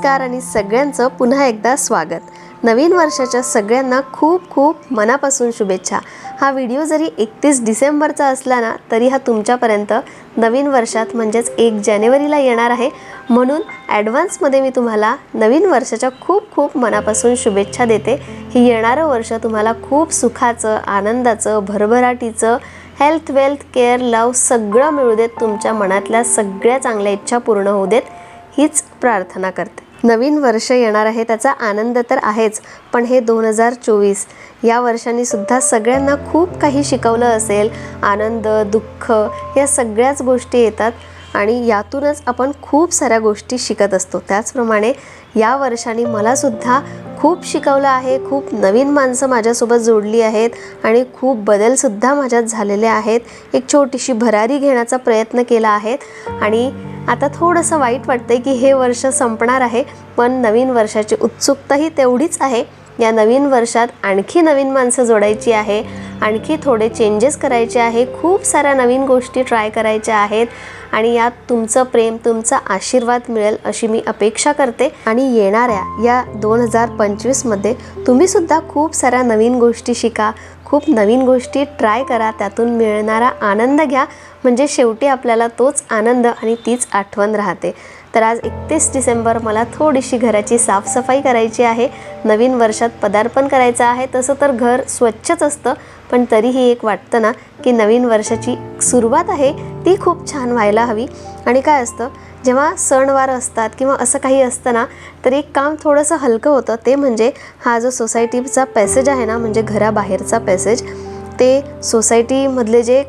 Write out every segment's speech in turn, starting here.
नमस्कार आणि सगळ्यांचं पुन्हा एकदा स्वागत. नवीन वर्षाच्या सगळ्यांना खूप खूप मनापासून शुभेच्छा. हा व्हिडिओ जरी एकतीस डिसेंबरचा असला ना तरी हा तुमच्यापर्यंत नवीन वर्षात म्हणजेच एक जानेवारीला येणार आहे. म्हणून ॲडव्हान्समध्ये मी तुम्हाला नवीन वर्षाच्या खूप खूप मनापासून शुभेच्छा देते. ही येणारं वर्ष तुम्हाला खूप सुखाचं आनंदाचं भरभराटीचं हेल्थ वेल्थ केअर लव सगळं मिळू देत तुमच्या मनातल्या सगळ्या चांगल्या इच्छा पूर्ण होऊ देत हीच प्रार्थना करते. नवीन वर्ष येणार आहे त्याचा आनंद तर आहेच पण हे दोन हजार चोवीस. या वर्षाने सुद्धा सगळ्यांना खूप काही शिकवलं असेल. आनंद दुःख या सगळ्याच गोष्टी येतात आणि यातूनच आपण खूप साऱ्या गोष्टी शिकत असतो. त्याचप्रमाणे या वर्षाने मलासुद्धा खूप शिकवलं आहे खूप नवीन माणसं माझ्यासोबत जोडली आहेत आणि खूप बदलसुद्धा माझ्यात झालेले आहेत. एक छोटीशी भरारी घेण्याचा प्रयत्न केला आहे आणि आता थोडंसं वाईट वाटतंय की हे वर्ष संपणार आहे पण नवीन वर्षाची उत्सुकताही तेवढीच आहे. या नवीन वर्षात आणखी नवीन माणसं जोडायची आहे आणखी थोडे चेंजेस करायचे आहे खूप साऱ्या नवीन गोष्टी ट्राय करायच्या आहेत आणि यात तुमचं प्रेम तुमचा आशीर्वाद मिळेल अशी मी अपेक्षा करते. आणि येणाऱ्या या दोन हजार पंचवीसमध्ये तुम्हीसुद्धा खूप साऱ्या नवीन गोष्टी शिका खूप नवीन गोष्टी ट्राय करा त्यातून मिळणारा आनंद घ्या. म्हणजे शेवटी आपल्याला तोच आनंद आणि तीच आठवण राहते. तर आज एकतीस डिसेंबर मला थोडीशी घराची साफसफाई करायची आहे. नवीन वर्षात पदार्पण करायचं आहे. तसं तर घर स्वच्छच असतं पण तरीही एक वाटतं ना की नवीन वर्षाची सुरुवात आहे. ती खूप छान व्हायला हवी. आणि काय असतं? जेव्हा सणवार असतात किंवा असं काही असतं ना तर एक काम थोडंसं हलकं होतं. ते म्हणजे हा जो सोसायटीचा पॅसेज आहे ना म्हणजे घराबाहेरचा पॅसेज ते सोसायटीमधले जे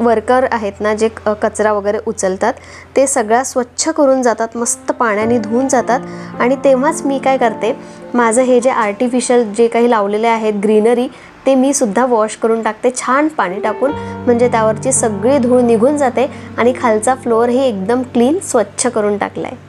वर्कर आहेत ना जे कचरा वगैरे उचलतात ते सगळा स्वच्छ करून जातात मस्त पाण्याने धुवून जातात. आणि तेव्हाच मी काय करते माझं हे जे आर्टिफिशियल जे काही लावलेले आहेत ग्रीनरी ते मी सुद्धा वॉश करून टाकते. छान पाणी टाकून. म्हणजे त्यावरची सगळी धूळ निघून जाते आणि खालचा फ्लोअरही एकदम क्लीन स्वच्छ करून टाकला आहे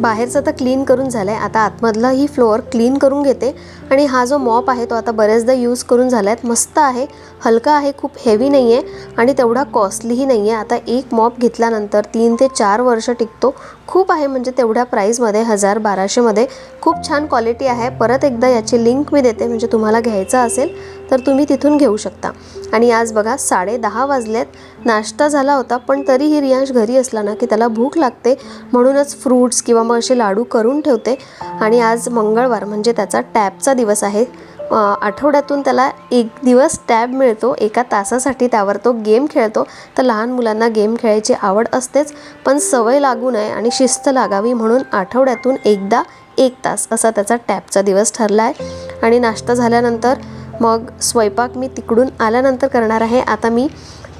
बाहेरचं तर क्लीन करून झालं आहे आता आतमधला ही फ्लोअर क्लीन करून घेते. आणि हा जो मॉप आहे तो आता बऱ्याचदा यूज करून झाला आहे मस्त आहे. हलका आहे खूप हेवी नाही आहे आणि तेवढा कॉस्टलीही नाही आहे आता एक मॉप घेतल्यानंतर तीन ते चार वर्ष टिकतो. खूप आहे म्हणजे तेवढ्या प्राईजमध्ये हजार बाराशेमध्ये खूप छान क्वालिटी आहे. परत एकदा याची लिंक मी देते म्हणजे तुम्हाला घ्यायचा असेल तर तुम्ही तिथून घेऊ शकता. आणि आज बघा साडे दहा वाजलेत. नाश्ता झाला होता पण तरीही रियांश घरी असला ना की त्याला भूक लागते. म्हणूनच फ्रूट्स किंवा मग असे लाडू करून ठेवते. आणि आज मंगळवार म्हणजे त्याचा टॅपचा दिवस आहे आठवड्यातून त्याला एक दिवस टॅब मिळतो एका तासासाठी त्यावर तो गेम खेळतो. तर लहान मुलांना गेम खेळायची आवड असतेच पण सवय लागू नये आणि शिस्त लागावी म्हणून आठवड्यातून एकदा एक तास असा त्याचा टॅबचा दिवस ठरला आहे आणि नाश्ता झाल्यानंतर मग स्वयंपाक मी तिकडून आल्यानंतर करणार आहे. आता मी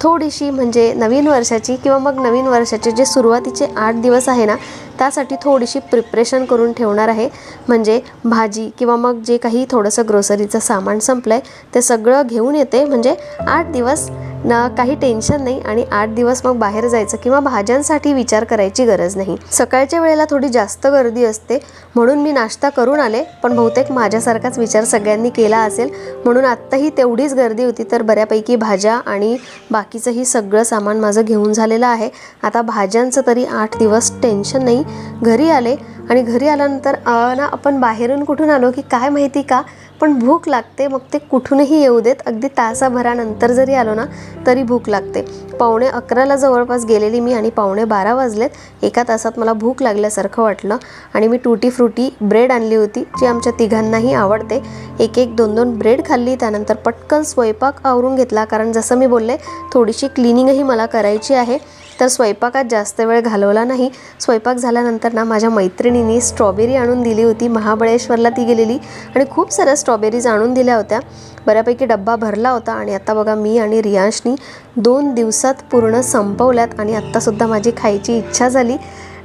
थोडीशी म्हणजे नवीन वर्षाची किंवा मग नवीन वर्षाचे जे सुरुवातीचे आठ दिवस आहे ना त्यासाठी थोडीशी प्रिपरेशन करून ठेवणार आहे. म्हणजे भाजी किंवा मग जे काही थोडंसं ग्रोसरीचं सामान संपलं आहे ते सगळं घेऊन येते. म्हणजे आठ दिवस ना काही टेन्शन नाही आणि आठ दिवस मग बाहेर जायचं किंवा भाज्यांसाठी विचार करायची गरज नाही. सकाळच्या वेळेला थोडी जास्त गर्दी असते म्हणून मी नाश्ता करून आले. पण बहुतेक माझ्यासारखाच विचार सगळ्यांनी केला असेल. म्हणून आत्ताही तेवढीच गर्दी होती तर बऱ्यापैकी भाज्या आणि बाकीचंही सगळं सामान माझं घेऊन झालेलं आहे. आता भाज्यांचं तरी आठ दिवस टेन्शन नाही. घरी आले आणि घरी आल्यानंतर ना आपण बाहेरून कुठून आलो की काय माहिती का? पण भूक लागते मग ते कुठूनही येऊ देत. अगदी तासाभरानंतर जरी आलो ना तरी भूक लागते. पावणे अकराला जवळपास गेलेली मी आणि पावणे बारा वाजलेत. एका तासात मला भूक लागल्यासारखं वाटलं आणि मी टूटी फ्रुटी ब्रेड आणली होती जी आमच्या तिघांनाही आवडते. एक एक दोन दोन ब्रेड खाल्ली त्यानंतर पटकन स्वयंपाक आवरून घेतला. कारण जसं मी बोलले थोडीशी क्लिनिंगही मला करायची आहे. तर स्वयंपाकात जास्त वेळ घालवला नाही. स्वयंपाक झाल्यानंतर ना माझ्या मैत्रिणींनी स्ट्रॉबेरी आणून दिली होती. महाबळेश्वरला ती गेलेली आणि खूप साऱ्या स्ट्रॉबेरीज आणून दिल्या होत्या. बऱ्यापैकी डब्बा भरला होता आणि आता बघा मी आणि रियांशनी दोन दिवसात पूर्ण संपवल्यात आणि आत्तासुद्धा माझी खायची इच्छा झाली.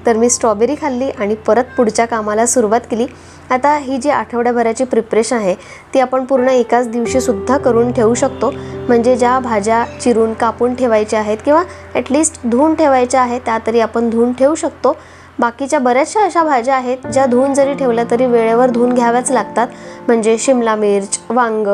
तर मी स्ट्रॉबेरी खाल्ली आणि परत पुढच्या कामाला सुरुवात केली. आता ही जी आठवड्याभराची प्रिपरेशन आहे ती आपण पूर्ण एकाच दिवशीसुद्धा करून ठेवू शकतो. म्हणजे ज्या भाज्या चिरून कापून ठेवायच्या आहेत किंवा ॲटलिस्ट धुवून ठेवायच्या आहेत त्या तरी आपण धुवून ठेवू शकतो. बाकीच्या बऱ्याचशा अशा भाज्या आहेत ज्या धुवून जरी ठेवल्या तरी वेळेवर धुवून घ्याव्याच लागतात. म्हणजे शिमला मिर्च वांग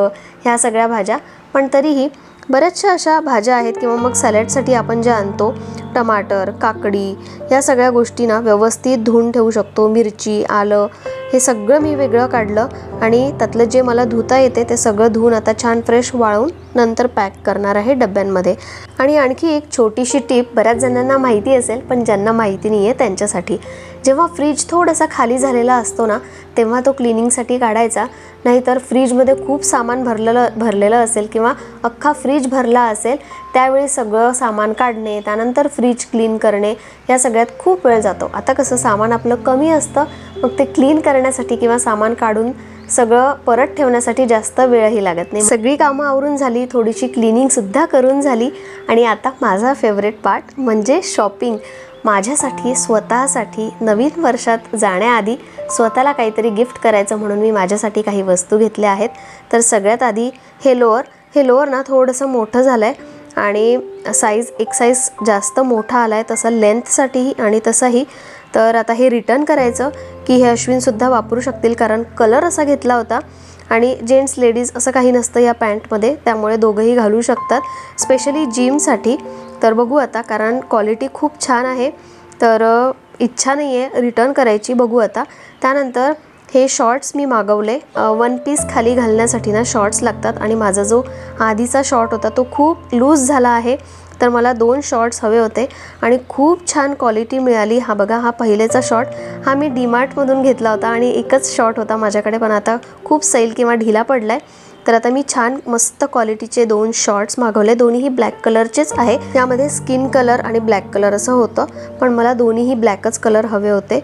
ह्या सगळ्या भाज्या. पण तरीही बऱ्याचशा अशा भाज्या आहेत किंवा मग सॅलडसाठी आपण जे आणतो टमाटर काकडी या सगळ्या गोष्टींना व्यवस्थित धुवून ठेवू शकतो. मिरची आलं हे सगळं मी वेगळं काढलं आणि त्यातलं जे मला धुता येते ते सगळं धुवून आता छान फ्रेश वाळून नंतर पॅक करणार आहे डब्यांमध्ये. आणि आणखी एक छोटीशी टीप बऱ्याच जणांना माहिती असेल पण ज्यांना माहिती नाही आहे त्यांच्यासाठी. जेव्हा फ्रीज थोडासा खाली झालेला असतो ना तेव्हा तो क्लिनिंगसाठी काढायचा. नाहीतर फ्रीजमध्ये खूप सामान भरलेलं भरलेलं असेल किंवा अख्खा फ्रीज भरला असेल त्यावेळी सगळं सामान काढणे त्यानंतर फ्रीज क्लीन करणे या सगळ्यात खूप वेळ जातो. आता कसं सामान आपलं कमी असतं मग ते क्लीन करण्यासाठी किंवा सामान काढून सगळं परत ठेवण्यासाठी जास्त वेळही लागत नाही. सगळी कामं आवरून झाली थोडीशी क्लिनिंगसुद्धा करून झाली आणि आता माझा फेवरेट पार्ट म्हणजे शॉपिंग माझ्यासाठी स्वतःसाठी नवीन वर्षात जाण्याआधी स्वतःला काहीतरी गिफ्ट करायचं म्हणून मी माझ्यासाठी काही वस्तू घेतल्या आहेत. तर सगळ्यात आधी हे लोअर. हे लोअर ना थोडंसं मोठं झालं आहे आणि साईज एक साईज जास्त मोठा आला आहे तसं लेंथसाठीही आणि तसंही. तर आता हे रिटर्न करायचं की हे अश्विनसुद्धा वापरू शकतील कारण कलर असा घेतला होता. आणि जेंट्स लेडीज असं काही नसतं या पॅन्टमध्ये त्यामुळे दोघंही घालू शकतात. स्पेशली जिमसाठी तर बघू आता कारण क्वालिटी खूप छान आहे. तर इच्छा नाही आहे रिटर्न करायची बघू आता. त्यानंतर हे शॉर्ट्स मी मागवले. वन पीस खाली घालण्यासाठी ना शॉर्ट्स लागतात. आणि माझा जो आधीचा शॉर्ट होता तो खूप लूज झाला आहे. तर मला दोन शॉर्ट्स हवे होते आणि खूप छान क्वालिटी मिळाली. हा बघा हा पहिलेचा शॉर्ट. हा मी डीमार्टमधून घेतला होता आणि एकच शॉर्ट होता माझ्याकडे पण आता खूप सैल किंवा ढिला पडला आहे तर आता मी छान मस्त क्वालिटीचे दोन शॉर्ट्स मागवले. दोन्हीही ब्लॅक कलरचेच आहे. त्यामध्ये स्किन कलर आणि ब्लॅक कलर असं होतं पण मला दोन्हीही ब्लॅकच कलर हवे होते.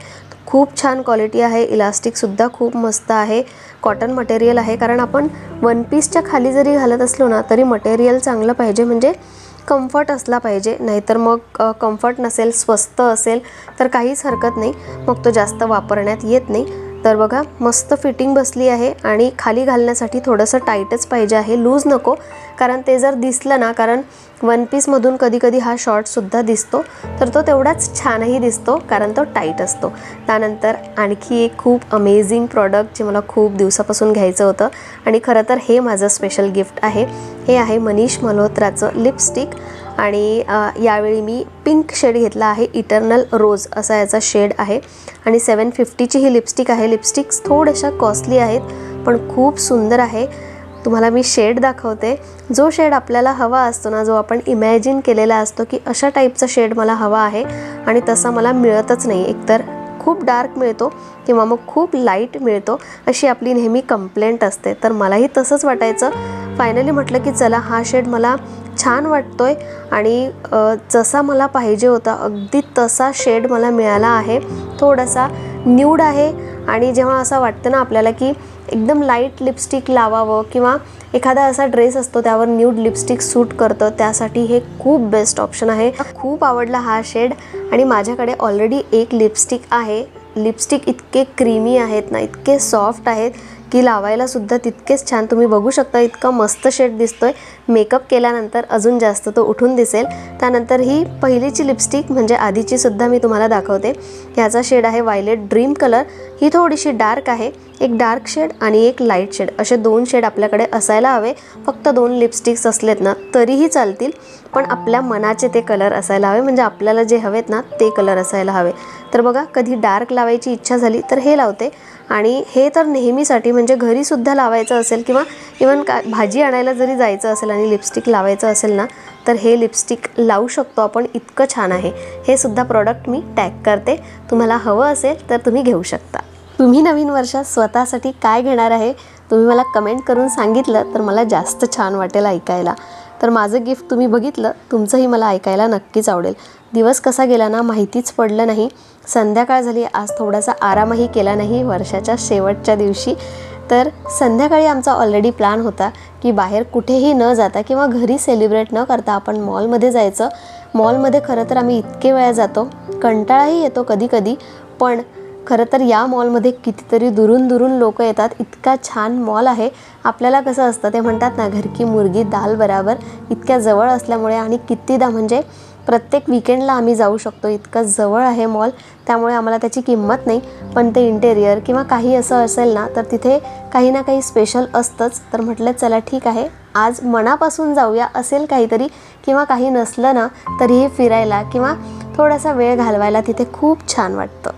खूप छान क्वालिटी आहे. इलास्टिकसुद्धा खूप मस्त आहे. कॉटन मटेरियल आहे. कारण आपण वन पीसच्या खाली जरी घालत असलो ना तरी मटेरियल चांगलं पाहिजे. म्हणजे कम्फर्ट असला पाहिजे. नाहीतर मग कम्फर्ट नसेल स्वस्त असेल तर काहीच हरकत नाही. मग तो जास्त वापरण्यात येत नाही. तर बघा मस्त फिटिंग बसली आहे आणि खाली घालण्यासाठी थोडंसं टाईटच पाहिजे आहे. लूज नको कारण ते जर दिसलं ना कारण वन पीसमधून कधी कधी हा शॉर्टसुद्धा दिसतो तर तो तेवढाच छानही दिसतो कारण तो टाईट असतो. त्यानंतर आणखी एक खूप अमेझिंग प्रॉडक्ट जे मला खूप दिवसापासून घ्यायचं होतं आणि खरं तर हे माझं स्पेशल गिफ्ट आहे. हे आहे मनीष मल्होत्राचं लिपस्टिक आणि यावेळी मी पिंक शेड घेतला आहे इटर्नल रोज असा याचा शेड आहे. आणि सेवन फिफ्टीची ही लिपस्टिक आहे. लिपस्टिक्स थोड्याशा कॉस्टली आहेत पण खूप सुंदर आहे. तुम्हाला मी शेड दाखवते. जो शेड आपल्याला हवा असतो ना जो आपण इमॅजिन केलेला असतो की अशा टाईपचा शेड मला हवा आहे आणि तसा मला मिळतच नाही. एकतर खूप डार्क मिळतो किंवा मग खूप लाइट मिळतो अशी आपली नेहमी कंप्लेंट असते. तर मलाही तसंच वाटायचं. फायनली म्हटलं की चला हा शेड मला छान वाटतोय आणि जसा मला पाहिजे होता अगदी तसा शेड मला मिळाला आहे. थोडासा न्यूड आहे आणि जेव्हा असं वाटतं ना आपल्याला की एकदम लाइट लिपस्टिक लावावं किंवा एखादा असा ड्रेस असतो त्यावर न्यूड लिपस्टिक सूट करतं त्यासाठी हे खूप बेस्ट ऑप्शन आहे. खूप आवडला हा शेड आणि माझ्याकडे ऑलरेडी एक लिपस्टिक आहे. लिपस्टिक इतके क्रीमी आहेत ना इतके सॉफ्ट आहेत की लावायला सुद्धा तितकेच छान. तुम्ही बघू शकता इतका मस्त शेड दिसतोय. मेकअप केल्यानंतर अजून जास्त तो उठून दिसेल. त्यानंतर ही पहिलीची लिपस्टिक म्हणजे आधीची सुद्धा मी तुम्हाला दाखवते. ह्याचा शेड आहे वायलेट ड्रीम कलर ही थोडीशी डार्क आहे. एक डार्क शेड आणि एक लाइट शेड असे दोन शेड आपल्याकडे असायला हवे. फक्त दोन लिपस्टिक्स असलेत ना तरीही चालतील. पण आपल्या मनाचे ते कलर असायला हवे. म्हणजे आपल्याला जे हवेत ना ते कलर असायला हवे. तर बघा कधी डार्क लावायची इच्छा झाली तर हे लावते. आणि हे तर नेहमीसाठी म्हणजे घरीसुद्धा लावायचं असेल किंवा इवन का भाजी आणायला जरी जायचं असेल आणि लिपस्टिक लावायचं असेल ना तर हे लिपस्टिक लावू शकतो आपण. इतकं छान आहे. हे सुद्धा प्रॉडक्ट मी टॅग करते. तुम्हाला हवं असेल तर तुम्ही घेऊ शकता. तुम्ही नवीन वर्षात स्वतःसाठी काय घेणार आहे तुम्ही मला कमेंट करून सांगितलं तर मला जास्त छान वाटेल ऐकायला. तर माझं गिफ्ट तुम्ही बघितलं तुमचंही मला ऐकायला नक्कीच आवडेल. दिवस कसा गेला ना माहितीच पडलं नाही. संध्याकाळ झाली आज थोडासा आरामही केला नाही वर्षाच्या शेवटच्या दिवशी. तर संध्याकाळी आमचा ऑलरेडी प्लॅन होता की बाहेर कुठेही न जाता किंवा घरी सेलिब्रेट न करता आपण मॉलमध्ये जायचं. मॉलमध्ये खरं तर आम्ही इतके वेळा जातो. कंटाळाही येतो कधी कधी पण खरं तर या मॉलमध्ये कितीतरी दुरून दुरून लोक येतात. इतका छान मॉल आहे. आपल्याला कसं असतं ते म्हणतात ना घर की मुर्गी दाल बराबर. इतक्या जवळ असल्यामुळे आणि कितीदा म्हणजे प्रत्येक विकेंडला आम्ही जाऊ शकतो. इतकं जवळ आहे मॉल त्यामुळे आम्हाला त्याची किंमत नाही. पण ते इंटेरियर किंवा काही असं असेल ना तर तिथे काही ना काही स्पेशल असतंच. तर म्हटलं चला ठीक आहे. आज मनापासून जाऊया. असेल काहीतरी किंवा काही नसलं ना तरीही फिरायला किंवा थोडासा वेळ घालवायला तिथे खूप छान वाटतं.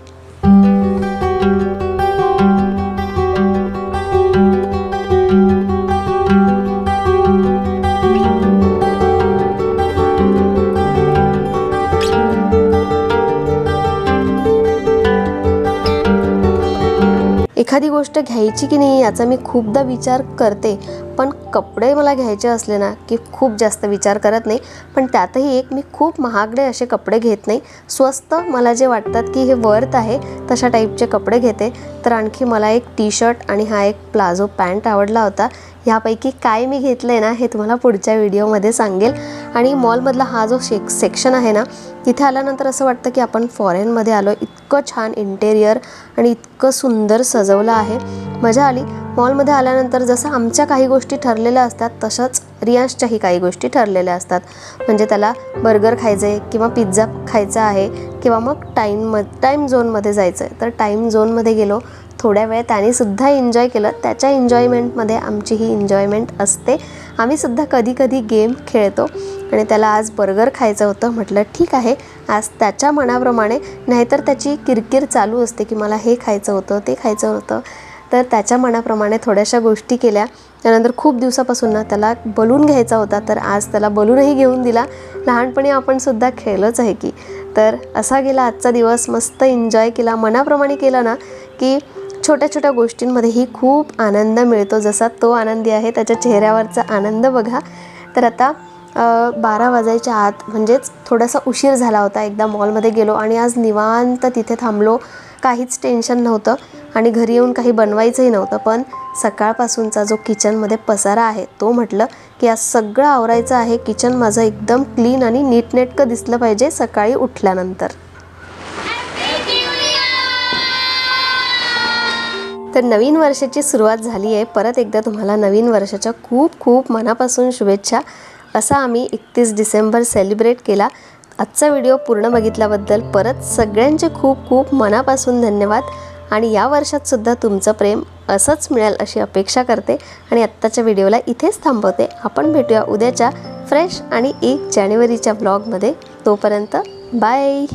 एखादी गोष्ट घ्यायची की नाही याचा मी खूपदा विचार करते. पण कपडे मला घ्यायचे असले ना की खूप जास्त विचार करत नाही. पण त्यातही एक मी खूप महागडे असे कपडे घेत नाही. स्वस्त मला जे वाटतात की हे वर्थ आहे तशा टाईपचे कपडे घेते. तर आणखी मला एक टी शर्ट आणि हा एक प्लाझो पॅन्ट आवडला होता. ह्यापैकी काय मी घेतलं आहे ना हे तुम्हाला पुढच्या व्हिडिओमध्ये सांगेल. आणि मॉलमधला हा जो शेक सेक्शन आहे ना तिथे आल्यानंतर असं वाटतं की आपण फॉरेनमध्ये आलो इतकं छान इंटेरियर आणि इतकं सुंदर सजवलं आहे. मजा आली. मॉलमध्ये आल्यानंतर जसं आमच्या काही गोष्टी ठरलेल्या असतात तसंच रियांशच्याही काही गोष्टी ठरलेल्या असतात. म्हणजे त्याला बर्गर खायचं आहे किंवा पिझ्झा खायचा आहे किंवा मग टाईम म टाईम झोनमध्ये जायचं आहे तर टाईम झोनमध्ये गेलो. थोड्या वेळ त्याने सुद्धा एन्जॉय केलं. त्याच्या एन्जॉयमेंटमध्ये आमची ही एन्जॉयमेंट असते. आम्ही सुद्धा कधी कधी गेम खेळतो आणि त्याला आज बर्गर खायचं होतं. म्हटलं ठीक आहे. आज त्याच्या मनाप्रमाणे नाहीतर त्याची किरकिर चालू असते की मला हे खायचं होतं ते खायचं होतं. तर त्याच्या मनाप्रमाणे थोड्याशा गोष्टी केल्या. त्यानंतर खूप दिवसापासून ना त्याला बलून घ्यायचा होता. तर आज त्याला बलूनही घेऊन दिला. लहानपणी आपण सुद्धा खेळलोच आहे की. तर असा गेला आजचा दिवस. मस्त एन्जॉय केला. मनाप्रमाणे केला ना की छोट्या छोट्या गोष्टींमध्येही खूप आनंद मिळतो. जसा तो आनंदी आहे त्याच्या चेहऱ्यावरचा आनंद बघा. तर आता बारा वाजायच्या आत म्हणजेच थोडासा उशीर झाला होता. एकदा मॉलमध्ये गेलो आणि आज निवांत तिथे थांबलो. काहीच टेन्शन नव्हतं आणि घरी येऊन काही बनवायचंही नव्हतं. पण सकाळपासूनचा जो किचनमध्ये पसारा आहे तो म्हटलं की आज सगळं आवरायचं आहे. किचन माझं एकदम क्लीन आणि नीटनेटकं दिसलं पाहिजे सकाळी उठल्यानंतर. तर नवीन वर्षाची सुरुवात झाली आहे. परत एकदा तुम्हाला नवीन वर्षाच्या खूप खूप मनापासून शुभेच्छा. असा आम्ही एकतीस डिसेंबर सेलिब्रेट केला. आजचा व्हिडिओ पूर्ण बघितल्याबद्दल परत सगळ्यांचे खूप खूप मनापासून धन्यवाद. आणि या वर्षातसुद्धा तुमचं प्रेम असंच मिळेल अशी अपेक्षा करते. आणि आत्ताच्या व्हिडिओला इथेच थांबवते. आपण भेटूया उद्याच्या फ्रेश आणि एक जानेवारीच्या ब्लॉगमध्ये. तोपर्यंत बाय!